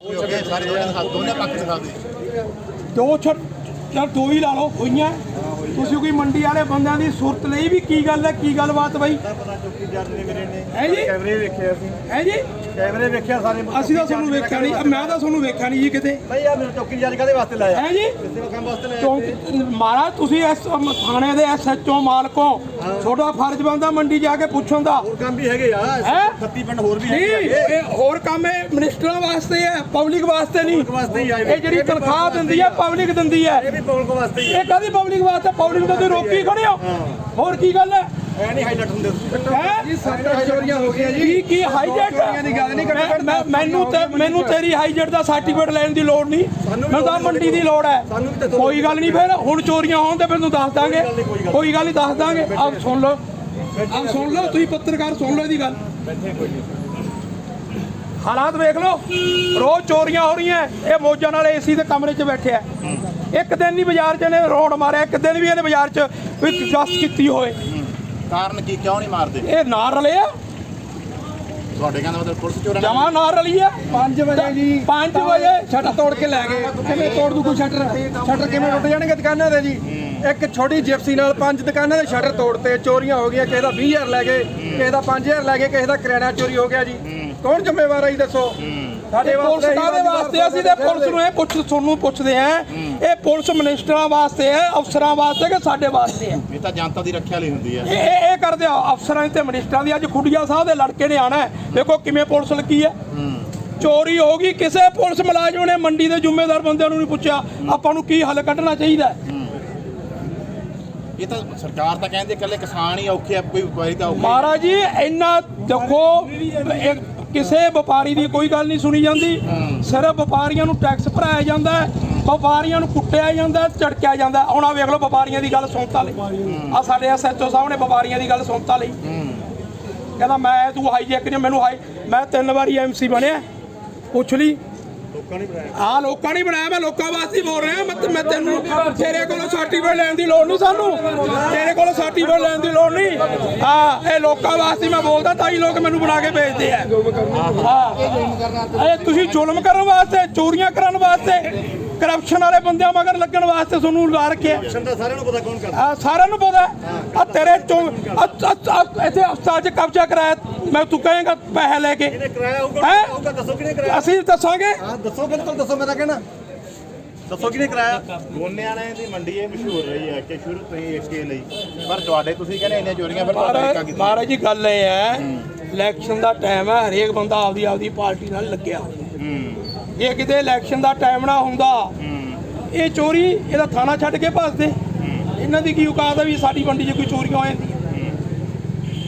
ਹੋ ਗਏ ਸਾਰੇ ਦੋਨੇ ਪੱਖ ਦਿਖਾ ਦੇ ਦੋ ਛੱਡ ਚਲ ਦੋ ਹੀ ਲਾ ਲਓ ਹੋਈਆਂ ਤੁਸੀਂ ਕੋਈ ਮੰਡੀ ਵਾਲੇ ਬੰਦਿਆਂ ਦੀ ਸੁਰਤ ਲਈ ਵੀ ਕੀ ਗੱਲ ਹੈ ਕੀ ਗੱਲਬਾਤ ਬਾਈ? ਪਤਾ ਚੌਕੀਦਾਰ ਨੇ ਮੇਰੇ ਨੇ ਹੈ ਜੀ? ਕੈਮਰੇ ਵੇਖੇ ਅਸੀਂ। ਹੈ ਜੀ? ਕੈਮਰੇ ਵੇਖਿਆ ਸਾਰੇ। ਅਸੀਂ ਤਾਂ ਤੁਹਾਨੂੰ ਵੇਖਿਆ ਨਹੀਂ। ਮੈਂ ਤਾਂ ਤੁਹਾਨੂੰ ਵੇਖਿਆ ਨਹੀਂ ਜੀ ਕਿਤੇ। ਭਾਈ ਆ ਮੇਰੇ ਚੌਕੀਦਾਰ ਕਾਦੇ ਵਾਸਤੇ ਲਾਇਆ? ਹੈ ਜੀ? ਕਿਸੇ ਕੰਮ ਵਾਸਤੇ ਲਾਇਆ ਕਿਉਂ ਮਹਾਰਾਜ ਤੁਸੀਂ ਇਸ ਥਾਣੇ ਦੇ ਐਸਐਚਓ ਮਾਲਕੋ ਤੁਹਾਡਾ ਫਰਜ਼ ਬਣਦਾ ਮੰਡੀ ਜਾ ਕੇ ਪੁੱਛਣ ਦਾ। ਹੋਰ ਕੰਮ ਵੀ ਹੈਗੇ ਆ। ਹੈਂ? 36 ਪਿੰਡ ਹੋਰ ਵੀ ਨਹੀਂ ਹੈਗੇ ਆ। ਇਹ ਹੋਰ ਕੰਮ ਹੈ ਮਿਨਿਸਟਰਾਂ ਵਾਸਤੇ ਹੈ ਪਬਲਿਕ ਵਾਸਤੇ ਨਹੀਂ। ਹੀ ਇਹ। ਜਿਹੜੀ ਤਨਖਾਹ ਦਿੰਦੀ ਹੈ ਪਬਲਿਕ ਦਿੰਦੀ ਹੈ। ਇਹ ਵੀ ਪਬਲਿਕ ਵਾਸਤੇ ਹੀ ਇਹ ਕਾਦੀ ਪਬਲਿਕ ਵਾਸਤੇ ਤੋਂ ਤੁਸੀਂ ਰੋਕੀ ਖੜੇ ਹੋ। ਹੋਰ ਕੀ ਗੱਲ ਹੈ? ਐ ਨਹੀਂ ਹਾਈਲਾਈਟ ਹੁੰਦੇ ਤੁਸੀਂ। ਜੀ ਸੱਤ ਚੋਰੀਆਂ ਹੋ ਗਈਆਂ ਕੀ ਕੀ ਹਾਈਜੈਟ ਚੋਰੀਆਂ ਦੀ ਗੱਲ ਨਹੀਂ ਮੈਂ- ਮੈਨੂੰ ਤੇ ਮੈਨੂੰ ਤੇਰੀ ਹਾਈਜੈਟ ਦਾ ਸਰਟੀਫਿਕੇਟ ਲੈਣ ਦੀ ਲੋੜ ਨਹੀਂ। ਮੈਨੂੰ ਤਾਂ ਮੰਡੀ ਦੀ ਲੋੜ ਹੈ। ਕੋਈ ਗੱਲ ਨਹੀਂ ਫਿਰ। ਹੁਣ ਚੋਰੀਆਂ ਹੋਣ ਤੇ ਮੈਨੂੰ ਦੱਸ ਦਾਂਗੇ। ਕੋਈ ਗੱਲ ਨਹੀਂ ਦੱਸ ਦਾਂਗੇ। ਆਪ ਸੁਣ ਲਓ। ਆਪ ਸੁਣ ਲਓ। ਤੁਸੀਂ ਪੱਤਰਕਾਰ ਸੁਣ ਲਓ ਇਹਦੀ ਗੱਲ। ਹਾਲਾਤ ਵੇਖ ਲਓ। ਰੋਜ਼ ਚੋਰੀਆਂ ਹੋ ਰਹੀਆਂ। ਇਹ ਮੌਜਾਂ ਨਾਲ ਏਸੀ ਦੇ ਕਮਰੇ 'ਚ ਬੈਠੇ ਆ ਇੱਕ ਦਿਨ ਨਹੀਂ ਬਾਜ਼ਾਰ 'ਚ ਇਹਨੇ ਰੌਂਡ ਮਾਰਿਆ। ਇੱਕ ਦਿਨ ਵੀ ਇਹਨੇ ਬਾਜ਼ਾਰ 'ਚ ਵੀ ਜਸ ਕੀਤੀ ਹੋਏ। ਕਾਰਨ ਕੀ ਕਿਉਂ ਨਹੀਂ ਮਾਰਦੇ? ਇਹ ਨਾ ਰਲੇ ਆ। ਤੁਹਾਡੇ ਕਹਿੰਦਾ ਮਤਲਬ ਪੁਲਿਸ ਚੋਰਾਂ ਨੇ ਜਮਾ ਨਾ ਰਲੀ ਆ। 5 ਵਜੇ ਜੀ। 5 ਵਜੇ ਸ਼ਟਰ ਤੋੜ ਕੇ ਲੈ ਗਏ। ਕਿਵੇਂ ਤੋੜ ਦੂ ਕੋਈ ਸ਼ਟਰ ਸ਼ਟਰ ਕਿਵੇਂ ਟੁੱਟ ਜਾਣਗੇ ਦੁਕਾਨਾਂ ਦੇ ਜੀ? ਇੱਕ ਛੋਟੀ ਜਿਪਸੀ ਨਾਲ ਪੰਜ ਦੁਕਾਨਾਂ ਦੇ ਸ਼ਟਰ ਤੋੜਤੇ ਚੋਰੀਆਂ ਹੋ ਗਈਆਂ ਕਿਸੇ ਦਾ 20000 ਲੈ ਗਏ ਕਿਸੇ ਦਾ 5000 ਲੈ ਗਏ ਕਿਸੇ ਦਾ ਕਰਿਆਨਾ ਚੋਰੀ ਹੋ ਗਿਆ ਜੀ। ਕੌਣ ਜ਼ਿੰਮੇਵਾਰ ਹੈ ਜੀ ਦੱਸੋ? ਸਾਡੇ ਪੁਲਿਸ ਇਹੀ ਕਾਦੇ ਵਾਸਤੇ ਅਸੀਂ ਤੇ ਪੁਲਿਸ ਨੂੰ ਇਹ ਪੁੱਛ ਤੁਹਾਨੂੰ ਪੁੱਛਦੇ ਆ ਇਹ ਪੁਲਿਸ ਮਿਨਿਸਟਰਾਂ ਵਾਸਤੇ ਹੈ ਅਫਸਰਾਂ ਵਾਸਤੇ ਕਿ ਸਾਡੇ ਵਾਸਤੇ ਹੈ? ਇਹ ਤਾਂ ਜਨਤਾ ਦੀ ਰੱਖਿਆ ਲਈ ਹੁੰਦੀ ਹੈ। ਇਹ ਇਹ ਕਰਦੇ ਆ ਅਫਸਰਾਂ ਦੀ ਤੇ ਮਿਨਿਸਟਰਾਂ ਦੀ। ਅੱਜ ਖੁੱਡੀਆ ਸਾਹਿਬ ਦੇ ਲੜਕੇ ਨੇ ਆਣਾ ਦੇਖੋ ਕਿਵੇਂ ਪੁਲਿਸ ਲੱਗੀ ਹੈ। ਚੋਰੀ ਹੋ ਗਈ ਕਿਸੇ ਪੁਲਿਸ ਮੁਲਾਜ਼ਮ ਨੇ ਮੰਡੀ ਦੇ ਜ਼ਿੰਮੇਦਾਰ ਬੰਦਿਆਂ ਨੂੰ ਨਹੀਂ ਪੁੱਛਿਆ। ਆਪਾਂ ਨੂੰ ਕੀ ਹੱਲ ਕੱਢਣਾ ਚਾਹੀਦਾ ਹੈ? ਇਹ ਤਾਂ ਸਰਕਾਰ ਤਾਂ ਕਹਿੰਦੀ ਇਕੱਲੇ ਕਿਸਾਨ ਹੀ ਔਖੇ ਆ ਕੋਈ ਵਪਾਰੀ ਤਾਂ ਔਖੇ ਮਹਾਰਾਜ ਜੀ ਇੰਨਾ ਦੇਖੋ ਕਿਸੇ ਵਪਾਰੀ ਦੀ ਕੋਈ ਗੱਲ ਨਹੀਂ ਸੁਣੀ ਜਾਂਦੀ। ਸਿਰਫ ਵਪਾਰੀਆਂ ਨੂੰ ਟੈਕਸ ਭਰਾਇਆ ਜਾਂਦਾ ਵਪਾਰੀਆਂ ਨੂੰ ਕੁੱਟਿਆ ਜਾਂਦਾ ਹੈ, ਝਟਕਿਆ ਜਾਂਦਾ। ਹੁਣ ਆ ਵੇਖ ਲਓ ਵਪਾਰੀਆਂ ਦੀ ਗੱਲ ਸੁਣਤਾ ਲਈ। ਆ ਸਾਡੇ ਐਸਐਚਓ ਸਾਹਿਬ ਨੇ ਵਪਾਰੀਆਂ ਦੀ ਗੱਲ ਸੁਣਤਾ ਲਈ। ਕਹਿੰਦਾ ਮੈਂ ਤੂੰ ਹਾਈਜੈਕ ਨੇ ਮੈਨੂੰ ਹਾਈ ਮੈਂ ਤਿੰਨ ਵਾਰੀ ਐਮਸੀ ਬਣਿਆ। ਪੁੱਛ ਲਈ। ਆ ਲੋਕਾਂ ਨੇ ਬਣਾਇਆ ਮੈਂ ਲੋਕਾਂ ਵਾਸਤੇ ਬੋਲ ਰਿਹਾ ਮੈਂ ਮੈਂ ਤੈਨੂੰ ਤੇਰੇ ਕੋਲੋਂ ਸਰਟੀਫਿਕੇਟ ਲੈਣ ਦੀ ਲੋੜ ਨਹੀਂ ਸਾਨੂੰ। ਤੇਰੇ ਕੋਲੋਂ ਸਰਟੀਫਿਕੇਟ ਲੈਣ ਦੀ ਲੋੜ ਨਹੀਂ। ਹਾਂ ਇਹ ਲੋਕਾਂ ਵਾਸਤੇ ਮੈਂ ਬੋਲਦਾ ਤਾਂ ਹੀ ਲੋਕ ਮੈਨੂੰ ਬਣਾ ਕੇ ਭੇਜਦੇ ਆ। ਹਾਂ। ਇਹ ਤੁਸੀਂ ਜ਼ੁਲਮ ਕਰਨ ਵਾਸਤੇ ਚੋਰੀਆਂ ਕਰਨ ਵਾਸਤੇ ਕਰਪਸ਼ਨ ਵਾਲੇ ਬੰਦਿਆਂ ਮਗਰ ਲੱਗਣ ਵਾਸਤੇ ਤੁਹਾਨੂੰ ਲਾ ਰੱਖਿਆ। ਦਾ ਸਾਰਿਆਂ ਨੂੰ ਪਤਾ ਕੌਣ ਕਰਦਾ। ਆ ਸਾਰਿਆਂ ਨੂੰ ਪਤਾ। ਆ ਤੇਰੇ ਚੋਂ ਇੱਥੇ ਹਸਪਤਾਲ 'ਚ ਕਬਜ਼ਾ ਕਰਾਇਆ। ਮੈਂ ਤੂੰ ਕਹੇਗਾ ਪੈਸੇ ਲੈ ਕੇ। ਕਰਾਇਆ ਹੋਊਗਾ? ਦੱਸੋ ਕਿਹਨੇ ਕਰਾਇਆ? ਅਸੀਂ ਦੱਸਾਂਗੇ। ਦੱਸੋ ਬਿਲਕੁਲ ਦੱਸੋ ਮੈਂ ਤਾਂ ਕਹਿਣਾ। ਦੱਸੋ ਕਿਹਨੇ ਕਰਾਇਆ? ਗੋਨਿਆਣੇ ਦੀ ਮੰਡੀ ਇਹ ਮਸ਼ਹੂਰ ਰਹੀ ਹੈ ਕਿ ਸ਼ੁਰੂ ਤੋਂ ਹੀ ਇਸਕੇ ਲਈ। ਪਰ ਤੁਹਾਡੇ ਤੁਸੀਂ ਕਹਿੰਦੇ ਇੰਨੀਆਂ ਚੋਰੀਆਂ ਫਿਰ ਤੁਹਾਡਾ ਮਹਾਰਾਜ ਕੀਤਾ ਮਹਾਰਾਜ ਜੀ ਗੱਲ ਇਹ ਹੈ ਇਲੈਕਸ਼ਨ ਦਾ ਟਾਈਮ ਹੈ ਹਰੇਕ ਬੰਦਾ ਆਪਦੀ ਆਪਦੀ ਪਾਰਟੀ ਨਾਲ ਲੱਗਿਆ। ਜੇ ਕਿਤੇ ਇਲੈਕਸ਼ਨ ਦਾ ਟਾਈਮ ਨਾ ਹੁੰਦਾ ਇਹ ਚੋਰੀ ਇਹਦਾ ਥਾਣਾ ਛੱਡ ਕੇ ਭੱਜਦੇ। ਇਹਨਾਂ ਦੀ ਕੀ ਔਕਾਤ ਹੈ ਵੀ ਸਾਡੀ ਮੰਡੀ 'ਚ ਕੋਈ ਚੋਰੀਆਂ ਹੋ ਜਾਂਦੀਆਂ?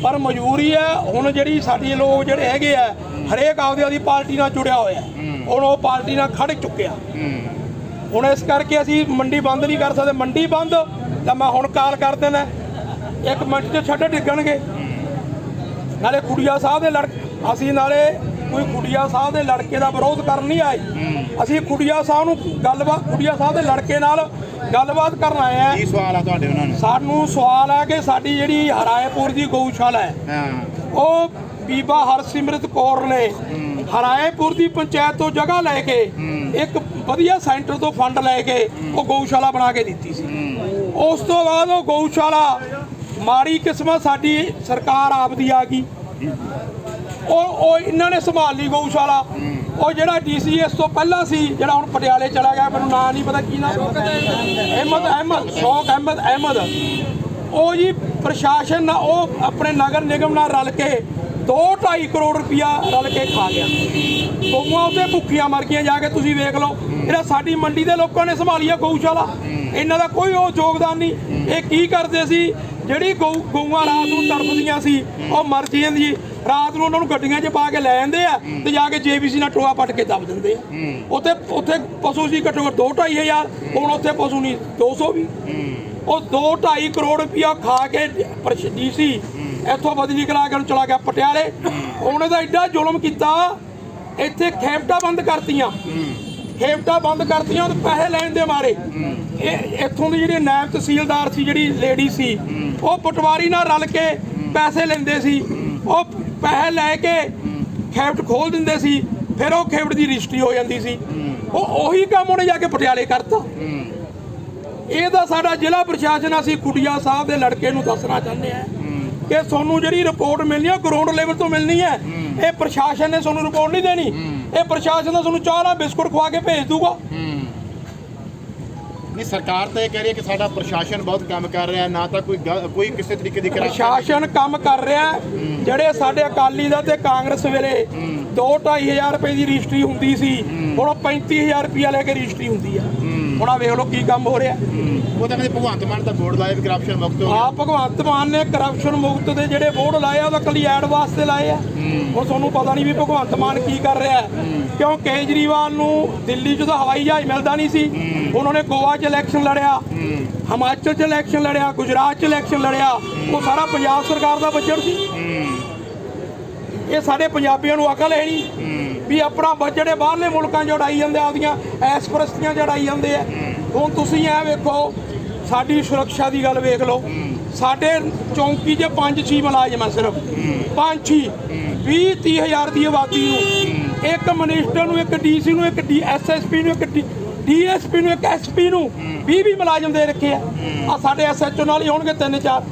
ਪਰ ਮਜਬੂਰੀ ਹੈ ਹੁਣ ਜਿਹੜੀ ਸਾਡੀ ਲੋਕ ਜਿਹੜੇ ਹੈਗੇ ਆ ਹਰੇਕ ਆਪਦੀ ਆਪਦੀ ਪਾਰਟੀ ਨਾਲ ਜੁੜਿਆ ਹੋਇਆ। ਹੁਣ ਉਹ ਪਾਰਟੀ ਨਾਲ ਖੜ ਚੁੱਕਿਆ। ਹੁਣ ਇਸ ਕਰਕੇ ਅਸੀਂ ਮੰਡੀ ਬੰਦ ਨਹੀਂ ਕਰ ਸਕਦੇ। ਮੰਡੀ ਬੰਦ ਤਾਂ ਮੈਂ ਹੁਣ ਕਾਲ ਕਰ ਦੇਣਾ। ਇੱਕ ਮਿੰਟ 'ਚ ਛੱਡ ਡਿੱਗਣਗੇ। ਨਾਲੇ ਕੁੜੀਆ ਸਾਹਿਬ ਦੇ ਲੜ ਅਸੀਂ ਨਾਲੇ ਕੋਈ ਕੁੜੀਆ ਸਾਹਿਬ ਦੇ ਲੜਕੇ ਦਾ ਵਿਰੋਧ ਕਰਨ ਨਹੀਂ ਆਏ। ਅਸੀਂ ਕੁੜੀਆ ਸਾਹਿਬ ਨੂੰ ਗੱਲਬਾਤ ਕੁੜੀਆ ਸਾਹਿਬ ਦੇ ਲੜਕੇ ਨਾਲ ਗੱਲਬਾਤ ਕਰਨ ਆਏ ਆ ਕੀ ਸਵਾਲ ਆ ਤੁਹਾਡੇ ਉਹਨਾਂ ਨੂੰ? ਸਾਨੂੰ ਸਵਾਲ ਹੈ ਕਿ ਸਾਡੀ ਜਿਹੜੀ ਹਰਾਏਪੁਰ ਦੀ ਗਊਸ਼ਾਲਾ ਹਾਂ। ਉਹ ਬੀਬਾ ਹਰਸਿਮਰਤ ਕੌਰ ਨੇ ਹਰਾਏਪੁਰ ਦੀ ਪੰਚਾਇਤ ਤੋਂ ਜਗ੍ਹਾ ਲੈ ਕੇ ਇੱਕ ਵਧੀਆ ਸੈਂਟਰ ਤੋਂ ਫੰਡ ਲੈ ਕੇ ਉਹ ਗਊਸ਼ਾਲਾ ਬਣਾ ਕੇ ਦਿੱਤੀ ਸੀ। ਉਸ ਤੋਂ ਬਾਅਦ ਉਹ ਗਊਸ਼ਾਲਾ ਮਾੜੀ ਕਿਸਮਤ ਸਾਡੀ ਸਰਕਾਰ ਆਪਦੀ ਆ ਗਈ। ਉਹ ਉਹ ਇਹਨਾਂ ਨੇ ਸੰਭਾਲ ਲਈ ਗਊਸ਼ਾਲਾ। ਉਹ ਜਿਹੜਾ ਡੀਸੀਐਸ ਤੋਂ ਪਹਿਲਾਂ ਸੀ ਜਿਹੜਾ ਹੁਣ ਪਟਿਆਲੇ ਚਲਾ ਗਿਆ ਮੈਨੂੰ ਨਾਂ ਨਹੀਂ ਪਤਾ ਕੀ ਨਾਮ ਅਹਿਮਦ ਅਹਿਮਦ ਸ਼ੌਕ ਅਹਿਮਦ ਅਹਿਮਦ। ਉਹ ਜੀ ਪ੍ਰਸ਼ਾਸਨ ਨਾਲ ਉਹ ਆਪਣੇ ਨਗਰ ਨਿਗਮ ਨਾਲ ਰਲ ਕੇ 2.5 ਕਰੋੜ ਰੁਪਇਆ ਰਲ ਕੇ ਖਾ ਗਿਆ। ਗਊਆਂ ਉੱਤੇ ਭੁੱਖੀਆਂ ਮਰ ਗਈਆਂ, ਜਾ ਕੇ ਤੁਸੀਂ ਵੇਖ ਲਓ। ਜਿਹੜਾ ਸਾਡੀ ਮੰਡੀ ਦੇ ਲੋਕਾਂ ਨੇ ਸੰਭਾਲੀ ਆ ਗਊਸ਼ਾਲਾ, ਇਹਨਾਂ ਦਾ ਕੋਈ ਉਹ ਯੋਗਦਾਨ ਨਹੀਂ। ਇਹ ਕੀ ਕਰਦੇ ਸੀ? ਜਿਹੜੀ ਗਊ, ਗਊਆਂ ਰਾਤ ਨੂੰ ਤੜਫਦੀਆਂ ਸੀ, ਉਹ ਮਰ ਜਾਂਦੀ ਰਾਤ ਨੂੰ ਉਹਨਾਂ ਨੂੰ ਗੱਡੀਆਂ 'ਚ ਪਾ ਕੇ ਲੈ ਜਾਂਦੇ ਆ ਤੇ ਜਾ ਕੇ ਜੇਬੀਸੀ ਨਾਲ ਟੋਆ ਪੱਟ ਕੇ ਦੱਬ ਦਿੰਦੇ ਆ। ਉੱਥੇ ਉੱਥੇ ਪਸ਼ੂ ਸੀ ਘੱਟੋ ਘੱਟ 2.5 ਹਜ਼ਾਰ, ਹੁਣ ਉੱਥੇ ਪਸ਼ੂ ਨਹੀਂ 200 ਵੀ। ਉਹ 2.5 ਕਰੋੜ ਰੁਪਇਆ ਖਾ ਕੇ ਡੀਸੀ ਇੱਥੋਂ ਬਦਲੀ ਕਰਾ ਕੇ ਉਹਨੂੰ ਚਲਾ ਗਿਆ ਪਟਿਆਲੇ। ਉਹਨੇ ਤਾਂ ਐਡਾ ਜ਼ੁਲਮ ਕੀਤਾ, ਇੱਥੇ ਖੇਮਟਾ ਬੰਦ ਕਰਤੀਆਂ। ਖੇਮਟਾ ਬੰਦ ਕਰਤੀਆਂ ਉਹ ਪੈਸੇ ਲੈਣ ਦੇ ਮਾਰੇ। ਇਹ ਇੱਥੋਂ ਦੀ ਜਿਹੜੀ ਨਾਇਬ ਤਹਿਸੀਲਦਾਰ ਸੀ, ਜਿਹੜੀ ਲੇਡੀ ਸੀ, ਉਹ ਪਟਵਾਰੀ ਨਾਲ ਰਲ ਕੇ ਪੈਸੇ ਲੈਂਦੇ ਸੀ। ਉਹ ਪੈਸੇ ਲੈ ਕੇ ਖੇਮਟ ਖੋਲ ਦਿੰਦੇ ਸੀ, ਫਿਰ ਉਹ ਖੇਵੜ ਦੀ ਰਜਿਸਟਰੀ ਹੋ ਜਾਂਦੀ ਸੀ। ਉਹ ਉਹੀ ਕੰਮ ਉਹਨੇ ਜਾ ਕੇ ਪਟਿਆਲੇ ਕਰਤਾ। ਇਹ ਤਾਂ ਸਾਡਾ ਜ਼ਿਲ੍ਹਾ ਪ੍ਰਸ਼ਾਸਨ, ਅਸੀਂ ਕੁਟਿਆ ਸਾਹਿਬ ਦੇ ਲੜਕੇ ਨੂੰ ਦੱਸਣਾ ਚਾਹੁੰਦੇ ਆ ਕਿ ਤੁਹਾਨੂੰ ਜਿਹੜੀ ਰਿਪੋਰਟ ਮਿਲਣੀ ਹੈ ਗਰਾਊਂਡ ਲੈਵਲ ਤੋਂ ਮਿਲਣੀ ਹੈ। ਇਹ ਪ੍ਰਸ਼ਾਸਨ ਨੇ ਤੁਹਾਨੂੰ ਰਿਪੋਰਟ ਨਹੀਂ ਦੇਣੀ। ਇਹ ਪ੍ਰਸ਼ਾਸਨ ਤਾਂ ਤੁਹਾਨੂੰ ਚਾਹ ਨਾਲ ਬਿਸਕੁਟ ਖਵਾ ਕੇ ਭੇਜ ਦੂਗਾ। ਨਹੀਂ ਸਰਕਾਰ ਤਾਂ ਇਹ ਕਹਿ ਰਹੀ ਹੈ ਕਿ ਸਾਡਾ ਪ੍ਰਸ਼ਾਸਨ ਬਹੁਤ ਕੰਮ ਕਰ ਰਿਹਾ ਨਾ ਤਾਂ ਕੋਈ ਕੋਈ ਕਿਸੇ ਤਰੀਕੇ ਦੀ ਪ੍ਰਸ਼ਾਸਨ ਕੰਮ ਕਰ ਰਿਹਾ। ਜਿਹੜੇ ਸਾਡੇ ਅਕਾਲੀ ਦਾ ਤੇ ਕਾਂਗਰਸ ਵੇਲੇ 2-2500 ਰੁਪਏ ਦੀ ਰਜਿਸਟਰੀ ਹੁੰਦੀ ਸੀ ਹੁਣ ਉਹ 35000 ਰੁਪਇਆ ਲੈ ਕੇ ਰਜਿਸਟਰੀ ਹੁੰਦੀ ਆ। ਹੁਣ ਆ ਵੇਖ ਲਓ ਕੀ ਕੰਮ ਹੋ ਰਿਹਾ। ਉਹ ਤਾਂ ਕਹਿੰਦੇ ਭਗਵੰਤ ਮਾਨ ਤਾਂ ਬੋਰਡ ਲਾਇਆ ਵੀ ਕਰਪਸ਼ਨ ਮੁਕਤ ਹੋ ਆ ਭਗਵੰਤ ਮਾਨ ਨੇ ਕਰਪਸ਼ਨ ਮੁਕਤ ਦੇ ਜਿਹੜੇ ਬੋਰਡ ਲਾਏ ਆ ਉਹ ਤਾਂ ਕਲੀ ਐਡ ਵਾਸਤੇ ਲਾਏ ਆ। ਹੁਣ ਤੁਹਾਨੂੰ ਪਤਾ ਨਹੀਂ ਵੀ ਭਗਵੰਤ ਮਾਨ ਕੀ ਕਰ ਰਿਹਾ। ਕਿਉਂ ਕੇਜਰੀਵਾਲ ਨੂੰ ਦਿੱਲੀ 'ਚ ਤਾਂ ਹਵਾਈ ਜਹਾਜ਼ ਮਿਲਦਾ ਨਹੀਂ ਸੀ। ਉਹਨਾਂ ਨੇ ਗੋਆ 'ਚ ਇਲੈਕਸ਼ਨ ਲੜਿਆ। ਹਿਮਾਚਲ 'ਚ ਇਲੈਕਸ਼ਨ ਲੜਿਆ ਗੁਜਰਾਤ 'ਚ ਇਲੈਕਸ਼ਨ ਲੜਿਆ। ਉਹ ਸਾਰਾ ਪੰਜਾਬ ਸਰਕਾਰ ਦਾ ਬਜਟ ਸੀ। ਇਹ ਸਾਡੇ ਪੰਜਾਬੀਆਂ ਨੂੰ ਅਕਲ ਹੈ ਨਹੀਂ। ਵੀ ਆਪਣਾ ਬਜਟ ਬਾਹਰਲੇ ਮੁਲਕਾਂ 'ਚ ਉਡਾਈ ਜਾਂਦੇ ਆ, ਆਪਦੀਆਂ ਐਸਪ੍ਰਸਤੀਆਂ 'ਚ ਉਡਾਈ ਜਾਂਦੇ ਆ। ਹੁਣ ਤੁਸੀਂ ਇਹ ਵੇਖੋ ਸਾਡੀ ਸੁਰੱਖਿਆ ਦੀ ਗੱਲ ਵੇਖ ਲਓ। ਸਾਡੇ ਚੌਂਕੀ 'ਚ ਪੰਜ ਛੇ ਮੁਲਾਜ਼ਮ ਆ ਸਿਰਫ। ਪੰਜ ਛੇ। 20 30 ਹਜ਼ਾਰ ਦੀ ਆਬਾਦੀ ਨੂੰ। ਇੱਕ ਮਿਨਿਸਟਰ ਨੂੰ ਇੱਕ ਡੀਸੀ ਨੂੰ ਇੱਕ ਐਸਐਸਪੀ ਨੂੰ ਇੱਕ ਡੀਐਸਪੀ ਨੂੰ ਇੱਕ ਐਸਪੀ ਨੂੰ 20 20 ਮੁਲਾਜ਼ਮ ਦੇ ਰੱਖੇ ਆ। ਆ ਸਾਡੇ ਐਸਐਚਓ ਨਾਲ ਹੀ ਹੋਣਗੇ ਤਿੰਨ ਚਾਰ।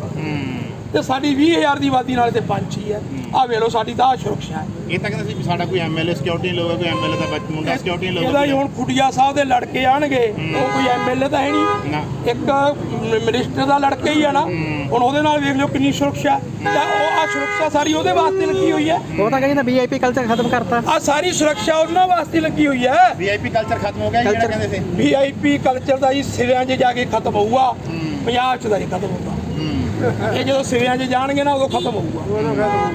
ਤੇ ਸਾਡੀ 20000 ਦੀ ਆਬਾਦੀ ਨਾਲ ਤੇ ਪੰਜ ਛੇ ਆ ਆ ਵੇਖ ਲਓ ਸਾਡੀ ਤਾਂ ਆਹ ਸੁਰੱਖਿਆ ਹੈ। ਇਹ ਤਾਂ ਕਹਿੰਦੇ ਸੀ ਵੀ ਸਾਡਾ ਕੋਈ ਐਮਐਲਏ ਸਿਕਿਉਰਿਟੀ ਲਊਗਾ ਕੋਈ ਐਮਐਲਏ ਦਾ ਬੱਚ- ਮੁੰਡਾ ਸਿਕਿਉਰਿਟੀ ਇਹਦਾ ਹੀ ਹੁਣ ਖੁੱਡੀਆ ਸਾਹਿਬ ਦੇ ਲੜਕੇ ਆਣਗੇ ਉਹ ਕੋਈ ਐਮਐਲਏ ਤਾਂ ਹੈ ਨਹੀਂ। ਇੱਕ ਮਿਨਿਸਟਰ ਦਾ ਲੜਕਾ ਹੀ ਆ ਨਾ। ਹੁਣ ਉਹਦੇ ਨਾਲ ਵੇਖ ਲਿਓ ਕਿੰਨੀ ਸੁਰੱਖਿਆ। ਹੈ। ਤਾਂ ਉਹ ਆ ਸੁਰੱਖਿਆ ਸਾਰੀ ਉਹਦੇ ਵਾਸਤੇ ਲੱਗੀ ਹੋਈ ਹੈ। ਉਹ ਤਾਂ ਕਹਿੰਦਾ ਵੀਆਈਪੀ ਕਲਚਰ ਖਤਮ ਕਰਤਾ। ਆ ਸਾਰੀ ਸੁਰੱਖਿਆ ਉਹਨਾਂ ਵਾਸਤੇ ਲੱਗੀ ਹੋਈ ਹੈ। ਵੀਆਈਪੀ ਕਲਚਰ ਖਤਮ ਹੋ ਗਿਆ ਜੀ, ਜਿਹੜਾ ਕਹਿੰਦੇ ਸੀ। ਵੀਆਈਪੀ ਕਲਚਰ ਦਾ ਜੀ ਸਿਰਿਆਂ 'ਚ ਜਾ ਕੇ ਖਤਮ ਹੋਊਗਾ। ਪੰਜਾਬ 'ਚ ਤਾਂ ਨਹੀਂ ਖਤਮ ਹੋਊਗਾ ਇਹ ਜਦੋਂ ਸਿਰਿਆਂ 'ਚ ਜਾਣਗੇ ਨਾ ਉਦੋਂ ਖਤਮ ਹੋਊਗਾ।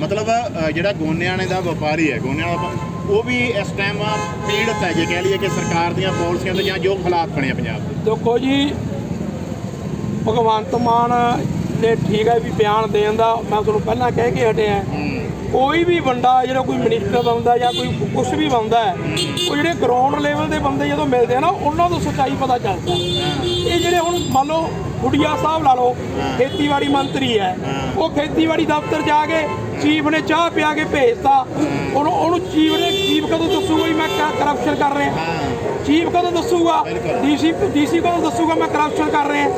ਮਤਲਬ ਅ, ਜਿਹੜਾ ਗੋਨਿਆਣੇ ਦਾ ਵਪਾਰੀ ਹੈ ਗੋਨਿਆਣਾ ਵਪਾ- ਉਹ ਵੀ ਇਸ ਟਾਈਮ ਪੀੜਤ ਹੈ ਜੇ ਕਹਿ ਲਈਏ ਕਿ ਸਰਕਾਰ ਦੀਆਂ ਪਾਲਿਸੀਆਂ ਤੇ ਜਾਂ ਜੋ ਹਾਲਾਤ ਬਣੇ ਆ ਪੰਜਾਬ ਦੇ। ਦੇਖੋ ਜੀ ਭਗਵੰਤ ਮਾਨ ਨੇ ਠੀਕ ਹੈ ਵੀ ਬਿਆਨ ਦੇਣ ਦਾ ਮੈਂ ਤੁਹਾਨੂੰ ਪਹਿਲਾਂ ਕਹਿ ਕੇ ਹਟਿਆ ਕੋਈ ਵੀ ਬੰਦਾ ਜਿਹੜਾ ਕੋਈ ਮਿਨਿਸਟਰ ਬਣਦਾ ਜਾਂ ਕੋਈ ਕੁਝ ਵੀ ਬਣਦਾ ਹੈ ਉਹ ਜਿਹੜੇ ਗਰਾਊਂਡ ਲੈਵਲ ਦੇ ਬੰਦੇ ਜਦੋਂ ਮਿਲਦੇ ਆ ਨਾ ਉਹਨਾਂ ਤੋਂ ਸੱਚਾਈ ਪਤਾ ਚੱਲਦਾ। ਇਹ ਜਿਹੜੇ ਹੁਣ ਮੰਨ ਲਓ ਗੁੜੀਆ ਸਾਹਿਬ ਲਾ ਲਓ ਖੇਤੀਬਾੜੀ ਮੰਤਰੀ ਹੈ। ਉਹ ਖੇਤੀਬਾੜੀ ਦਫ਼ਤਰ ਜਾ ਕੇ ਚੀਫ ਨੇ ਚਾਹ ਪਿਆ ਕੇ ਭੇਜਤਾ। ਉਹਨੂੰ ਉਹਨੂੰ ਚੀਫ ਨੇ ਚੀਫ ਕਦੋਂ ਦੱਸੂਗਾ ਵੀ ਮੈਂ ਕਰਪਸ਼ਨ ਕਰ ਰਿਹਾ? ਚੀਫ ਕਦੋਂ ਦੱਸੂਗਾ? ਡੀਸੀ ਡੀਸੀ ਕਦੋਂ ਦੱਸੂਗਾ ਮੈਂ ਕਰਪਸ਼ਨ ਕਰ ਰਿਹਾ?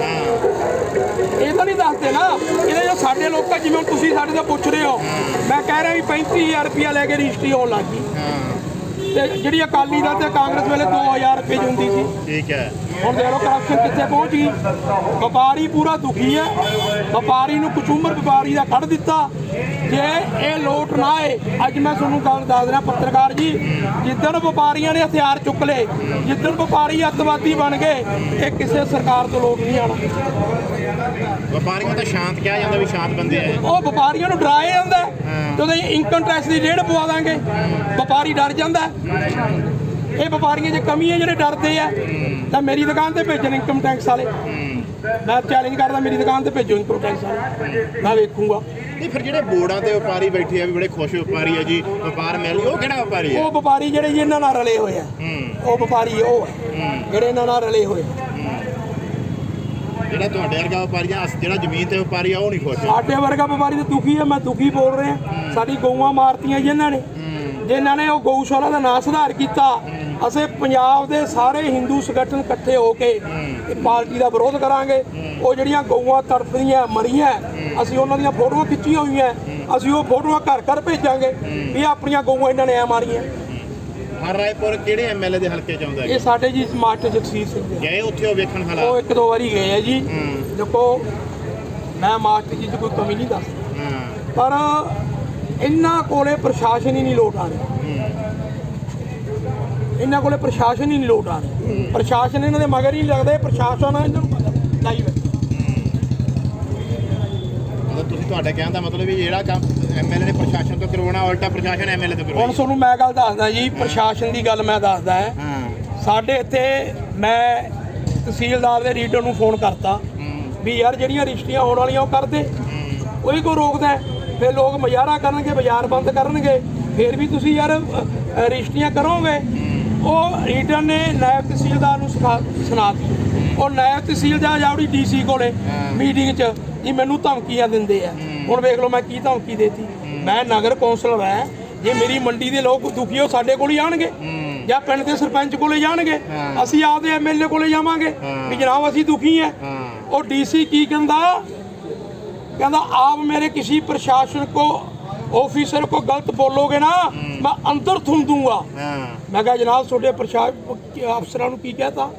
ਇਹ ਤਾਂ ਨਹੀਂ ਦੱਸਦੇ ਨਾ। ਇਹਦੇ ਜੋ ਸਾਡੇ ਲੋਕਾਂ ਜਿਵੇਂ ਤੁਸੀਂ ਸਾਡੇ ਤੋਂ ਪੁੱਛ ਰਹੇ ਹੋ ਮੈਂ ਕਹਿ ਰਿਹਾ ਵੀ 35000 ਰੁਪਇਆ ਲੈ ਕੇ ਰਜਿਸਟਰੀ ਹੋਣ ਲੱਗੀ ਤੇ ਜਿਹੜੀ ਅਕਾਲੀ ਦਲ ਤੇ ਕਾਂਗਰਸ ਵੇਲੇ 2000 ਰੁਪਏ ਹੁੰਦੀ ਸੀ। ਠੀਕ ਹੈ। ਹੁਣ ਦੇਖ ਲਓ ਕਰਪਸ਼ਨ ਕਿੱਥੇ ਪਹੁੰਚ ਗਈ ਵਪਾਰੀ ਪੂਰਾ ਦੁਖੀ ਹੈ ਵਪਾਰੀ ਨੂੰ ਕਚੂਮਰ ਵਪਾਰੀ ਦਾ ਕੱਢ ਦਿੱਤਾ ਜੇ ਇਹ ਲੋਟ ਨਾ ਆਏ ਅੱਜ ਮੈਂ ਤੁਹਾਨੂੰ ਗੱਲ ਦੱਸ ਰਿਹਾ ਪੱਤਰਕਾਰ ਜੀ ਜਿੱਦਣ ਵਪਾਰੀਆਂ ਨੇ ਹਥਿਆਰ ਚੁੱਕ ਲਏ ਜਿੱਦਣ ਵਪਾਰੀ ਅੱਤਵਾਦੀ ਬਣ ਗਏ ਇਹ ਕਿਸੇ ਸਰਕਾਰ ਤੋਂ ਲੋਟ ਨਹੀਂ ਆਣਾ ਵਪਾਰੀਆਂ ਤਾਂ ਸ਼ਾਂਤ ਕਿਹਾ ਜਾਂਦਾ ਵੀ ਸ਼ਾਂਤ ਬੰਦੇ ਆ। ਉਹ ਵਪਾਰੀਆਂ ਨੂੰ ਡਰਾਇਆ ਜਾਂਦਾ। ਜਦੋਂ ਇਨਕਮ ਟੈਕਸ ਦੀ ਰੇਡ ਪਵਾ ਦਾਂਗੇ ਵਪਾਰੀ ਡਰ ਜਾਂਦਾ। ਇਹ ਵਪਾਰੀਆਂ 'ਚ ਕਮੀ ਹੈ ਜਿਹੜੇ ਡਰਦੇ ਆ ਤਾਂ ਮੇਰੀ ਦੁਕਾਨ ਤੇ ਭੇਜਣ ਇਨਕਮ ਟੈਕਸ ਵਾਲੇ। ਮੈਂ ਚੈਲੰਜ ਕਰਦਾ ਮੇਰੀ ਦੁਕਾਨ ਤੇ ਭੇਜੋ ਇਨਕਮ ਟੈਕਸ ਵਾਲੇ। ਮੈਂ ਵੇਖੂੰਗਾ। ਨਹੀਂ ਫਿਰ ਜਿਹੜੇ ਬੋਰਡਾਂ ਤੇ ਵਪਾਰੀ ਬੈਠੇ ਆ ਵੀ ਬੜੇ ਖੁਸ਼ ਵਪਾਰੀ ਆ ਜੀ ਵਪਾਰ ਮਿਲ ਉਹ ਕਿਹੜਾ ਵਪਾਰੀ ਹੈ ਉਹ ਵਪਾਰੀ ਜਿਹੜੇ ਜੀ ਇਹਨਾਂ ਨਾਲ ਰਲੇ ਹੋਏ ਆ। ਉਹ ਵਪਾਰੀ ਉਹ ਆ। ਜਿਹੜੇ ਇਹਨਾਂ ਨਾਲ ਰਲੇ ਹੋਏ ਆ। ਜਿਹੜਾ ਤੁਹਾਡੇ ਵਰਗਾ ਵਪਾਰੀਆਂ ਅਸ- ਜਿਹੜਾ ਜ਼ਮੀਨ ਤੇ ਵਪਾਰੀ ਆ ਉਹ ਨਹੀਂ ਖੁਸ਼। ਸਾਡੇ ਵਰਗਾ ਵਪਾਰੀ ਤਾਂ ਦੁਖੀ ਹੈ ਮੈਂ ਦੁਖੀ ਬੋਲ ਰਿਹਾ? ਸਾਡੀ ਗਊਆਂ ਮਾਰਤੀਆਂ ਜਿਨ੍ਹਾਂ ਨੇ। ਜਿਨ੍ਹਾਂ ਨੇ ਉਹ ਗਊਸ਼ਾਲਾ ਦਾ ਨਾਂ ਸੁਧਾਰ ਕੀਤਾ ਅਸੀਂ ਪੰਜਾਬ ਦੇ ਸਾਰੇ ਹਿੰਦੂ ਸੰਗਠਨ ਇਕੱਠੇ ਹੋ ਕੇ ਇਹ ਪਾਰਟੀ ਦਾ ਵਿਰੋਧ ਕਰਾਂਗੇ। ਉਹ ਜਿਹੜੀਆਂ ਗਊਆਂ ਤੜਫਦੀਆਂ ਮਰੀਆਂ ਅਸੀਂ ਉਹਨਾਂ ਦੀਆਂ ਫੋਟੋਆਂ ਖਿੱਚੀਆਂ ਹੋਈਆਂ। ਅਸੀਂ ਉਹ ਫੋਟੋਆਂ ਘਰ ਘਰ ਭੇਜਾਂਗੇ ਵੀ ਆਪਣੀਆਂ ਗਊਆਂ ਇਹਨਾਂ ਨੇ ਐ ਮਾਰੀਆਂ। ਹਰ ਰਾਏਪੁਰ ਕਿਹੜੇ ਐਮਐਲਏ ਦੇ ਹਲਕੇ ਚ ਆਉਂਦਾ ਹੈ ਇਹ ਸਾਡੇ ਜੀ ਮਾਸਟਰ ਜਗਸੀਰ ਸਿੰਘ ਜੀ। ਗਏ ਉੱਥੇ ਉਹ ਵੇਖਣ ਉਹ ਹਾਲਾਤ ਇੱਕ ਦੋ ਵਾਰੀ ਗਏ ਆ ਜੀ। ਹੂੰ। ਦੇਖੋ ਮੈਂ ਮਾਸਟਰ ਜੀ 'ਚ ਕੋਈ ਕਮੀ ਨਹੀਂ ਦੱਸਦਾ। ਹਾਂ। ਪਰ ਇਹਨਾਂ ਕੋਲੇ ਪ੍ਰਸ਼ਾਸਨ ਹੀ ਨਹੀਂ ਲੋਟ ਆ ਰਿਹਾ। ਇਹਨਾਂ ਕੋਲੇ ਪ੍ਰਸ਼ਾਸਨ ਹੀ ਨਹੀਂ ਲੋਟ ਆ ਰਿਹਾ ਪ੍ਰਸ਼ਾਸਨ ਇਹਨਾਂ ਦੇ ਮਗਰ ਹੀ ਨਹੀਂ ਲੱਗਦਾ ਇਹ ਪ੍ਰਸ਼ਾਸਨ ਆ ਇਹਨਾਂ ਨੂੰ ਮਗਰ ਲਾਈ ਬੈਠਾ ਮਤਲਬ ਤੁਸੀਂ ਤੁਹਾਡੇ ਕਹਿਣ ਦਾ ਮਤਲਬ ਵੀ ਜਿਹੜਾ ਕੰਮ ਐਮਐਲਏ ਨੇ ਪ੍ਰਸ਼ਾਸਨ ਤੋਂ ਕਰਵਾਉਣਾ ਉਲਟਾ ਪ੍ਰਸ਼ਾਸਨ ਐਮਐਲਏ ਤੋਂ ਹੁਣ ਕਰਵਾਉਣਾ ਤੁਹਾਨੂੰ ਮੈਂ ਗੱਲ ਦੱਸਦਾ ਜੀ ਪ੍ਰਸ਼ਾਸਨ ਦੀ ਗੱਲ ਮੈਂ ਦੱਸਦਾ। ਹੈ। ਸਾਡੇ ਇੱਥੇ ਮੈਂ ਤਹਿਸੀਲਦਾਰ ਦੇ ਰੀਡਰ ਨੂੰ ਫੋਨ ਕਰਤਾ ਵੀ ਯਾਰ ਜਿਹੜੀਆਂ ਰਜਿਸਟਰੀਆਂ ਹੋਣ ਵਾਲੀਆਂ ਉਹ ਕਰਦੇ। ਕੋਈ ਕੋ ਰੋਕਦਾ? ਫਿਰ ਲੋਕ ਮਜ਼ਾਰਾ ਕਰਨਗੇ ਬਾਜ਼ਾਰ ਬੰਦ ਕਰਨਗੇ। ਫਿਰ ਵੀ ਤੁਸੀਂ ਯਾਰ ਰਜਿਸਟਰੀਆਂ ਕਰੋਗੇ। ਉਹ ਰੀਡਰ ਨੇ ਨਾਇਬ ਤਹਿਸੀਲਦਾਰ ਨੂੰ ਸੁਣਾਤੀ ਉਹ ਨਾਇਬ ਤਹਿਸੀਲਦਾਰ ਜਾਵੜੀ ਡੀਸੀ ਕੋਲੇ ਮੀਟਿੰਗ 'ਚ ਜੀ ਮੈਨੂੰ ਧਮਕੀਆਂ ਦਿੰਦੇ ਆ। ਹੁਣ ਵੇਖ ਲਓ ਮੈਂ ਕੀ ਧਮਕੀ ਦੇਤੀ। ਮੈਂ ਨਗਰ ਕੌਂਸਲਰ ਹੈ। ਜੇ ਮੇਰੀ ਮੰਡੀ ਦੇ ਲੋਕ ਦੁਖੀ ਹੋ ਸਾਡੇ ਕੋਲ ਹੀ ਆਣਗੇ। ਜਾਂ ਪਿੰਡ ਦੇ ਸਰਪੰਚ ਕੋਲੇ ਜਾਣਗੇ। ਹਾਂ। ਅਸੀਂ ਆਪਦੇ ਐਮਐਲਏ ਕੋਲੇ ਜਾਵਾਂਗੇ। ਵੀ ਜਨਾਬ ਅਸੀਂ ਦੁਖੀ ਆ। ਉਹ ਡੀਸੀ ਕੀ ਕਹਿੰਦਾ? ਕਹਿੰਦਾ ਆਪ ਮੇਰੇ ਕਿਸੇ ਪ੍ਰਸ਼ਾਸਨ ਕੋ ਆਫੀਸਰ ਕੋ ਗਲਤ ਬੋਲੋਗੇ ਨਾ ਮੈਂ ਅੰਦਰ ਥੁੰਮ ਦੂੰਗਾ। ਮੈਂ ਕਿਹਾ ਜਨਾਬ ਤੁਹਾਡੇ ਪ੍ਰਸ਼ਾਸਨ ਅਫਸਰਾਂ ਨੂੰ ਕੀ ਕਹਤਾ?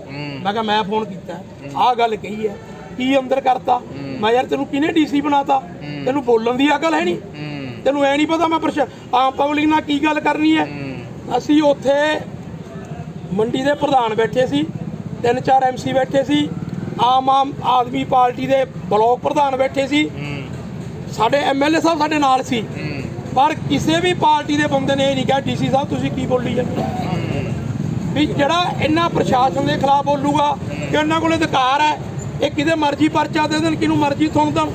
ਮੈਂ ਕਿਹਾ ਮੈਂ ਫੋਨ ਕੀਤਾ। ਆਹ ਗੱਲ ਕਹੀ ਹੈ। ਕੀ ਅੰਦਰ ਕਰਤਾ? ਮੈਂ ਯਾਰ ਤੈਨੂੰ ਕਿਹਨੇ ਡੀਸੀ ਬਣਾਤਾ? ਤੈਨੂੰ ਬੋਲਣ ਦੀ ਅਕਲ ਹੈ ਨਹੀਂ। ਤੈਨੂੰ ਐ ਨਹੀਂ ਪਤਾ ਮੈਂ ਆਮ ਪਬਲਿਕ ਨਾਲ ਕੀ ਗੱਲ ਕਰਨੀ ਹੈ? ਅਸੀਂ ਉੱਥੇ ਮੰਡੀ ਦੇ ਪ੍ਰਧਾਨ ਬੈਠੇ ਸੀ ਤਿੰਨ ਚਾਰ ਐਮਸੀ ਬੈਠੇ ਸੀ ਆਮ ਆਮ ਆਦਮੀ ਪਾਰਟੀ ਦੇ ਬਲਾਕ ਪ੍ਰਧਾਨ ਬੈਠੇ ਸੀ ਸਾਡੇ ਐਮਐਲਏ ਸਾਹਿਬ ਸਾਡੇ ਨਾਲ ਸੀ। ਪਰ ਕਿਸੇ ਵੀ ਪਾਰਟੀ ਦੇ ਬੰਦੇ ਨੇ ਇਹ ਨਹੀਂ ਕਿਹਾ ਡੀਸੀ ਸਾਹਿਬ ਤੁਸੀਂ ਕੀ ਬੋਲੀ ਜਾਂਦੇ? ਹੋ? ਵੀ ਜਿਹੜਾ ਇੰਨਾ ਪ੍ਰਸ਼ਾਸਨ ਦੇ ਖਿਲਾਫ ਬੋਲੂਗਾ ਕਿ ਉਹਨਾਂ ਕੋਲ ਅਧਿਕਾਰ ਹੈ ਇਹ ਕਿਤੇ ਮਰਜ਼ੀ ਪਰਚਾ ਦੇ ਦੇਣ ਕਿਹਨੂੰ ਮਰਜ਼ੀ ਥੁੰਮ ਦੇਣ।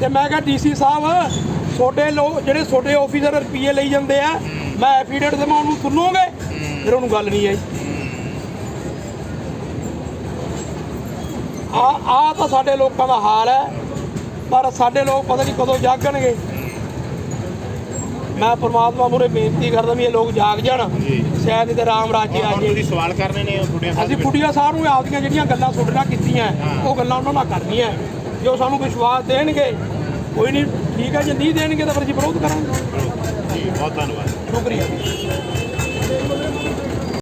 ਤੇ ਮੈਂ ਕਿਹਾ ਡੀਸੀ ਸਾਹਿਬ ਛੋਟੇ ਲੋਕ ਜਿਹੜੇ ਛੋਟੇ ਆਫੀਸਰ ਰੁਪਏ ਲਈ ਜਾਂਦੇ ਆ ਮੈਂ ਐਫੀਡੇਟ ਦੇਵਾਂ ਉਹਨੂੰ ਸੁਣੋਗੇ ਫਿਰ ਉਹਨੂੰ ਗੱਲ ਨਹੀਂ ਆਈ। ਆ ਆ ਤਾਂ ਸਾਡੇ ਲੋਕਾਂ ਦਾ ਹਾਲ ਹੈ। ਪਰ ਸਾਡੇ ਲੋਕ ਪਤਾ ਨਹੀਂ ਕਦੋਂ ਜਾਗਣਗੇ। ਮੈਂ ਪ੍ਰਮਾਤਮਾ ਮੂਰੇ ਬੇਨਤੀ ਕਰਦਾ ਵੀ ਇਹ ਲੋਕ ਜਾਗ ਜਾਣ। ਜੀ। ਸ਼ਾਇਦ ਇਹਦੇ ਰਾਮ ਰਾਜੇ ਆ ਜੇ ਤੁਸੀਂ ਸਵਾਲ ਕਰਨੇ ਨੇ ਤੁਹਾਡੀਆਂ ਅਸੀਂ ਪੁੱਟੀਆ ਸਾਹਿਬ ਨੂੰ ਆਪਦੀਆਂ ਜਿਹੜੀਆਂ ਗੱਲਾਂ ਤੁਹਾਡੇ ਨਾਲ ਕੀਤੀਆਂ ਉਹ ਗੱਲਾਂ ਉਹਨਾਂ ਨਾਲ ਕਰਨੀਆਂ ਜੋ ਸਾਨੂੰ ਵਿਸ਼ਵਾਸ ਦੇਣਗੇ ਕੋਈ ਨਹੀਂ ਠੀਕ ਹੈ ਜੇ ਨਹੀਂ ਦੇਣਗੇ ਤਾਂ ਫਿਰ ਅਸੀਂ ਵਿਰੋਧ ਕਰਾਂਗੇ। ਜੀ ਬਹੁਤ ਧੰਨਵਾਦ। ਸ਼ੁਕਰੀਆ।